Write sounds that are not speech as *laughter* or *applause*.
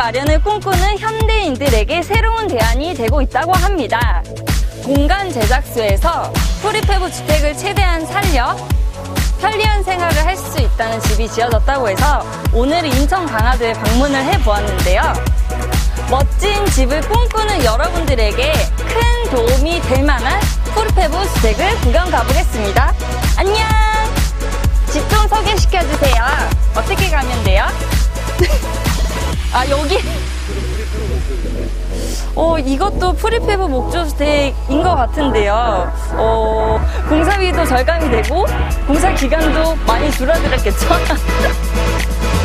마련을 꿈꾸는 현대인들에게 새로운 대안이 되고 있다고 합니다. 공간 제작소에서 프리페브 주택을 최대한 살려 편리한 생활을 할 수 있다는 집이 지어졌다고 해서 오늘 인천 강화도에 방문을 해보았는데요. 멋진 집을 꿈꾸는 여러분들에게 큰 도움이 될 만한 프리페브 주택을 구경 가보겠습니다. 안녕! 집 좀 소개시켜주세요. 어떻게 가면 돼요? *laughs* 아, 여기. 어, 이것도 프리페브 목조주택인 것 같은데요. 어, 공사비도 절감이 되고, 공사 기간도 많이 줄어들었겠죠? *laughs*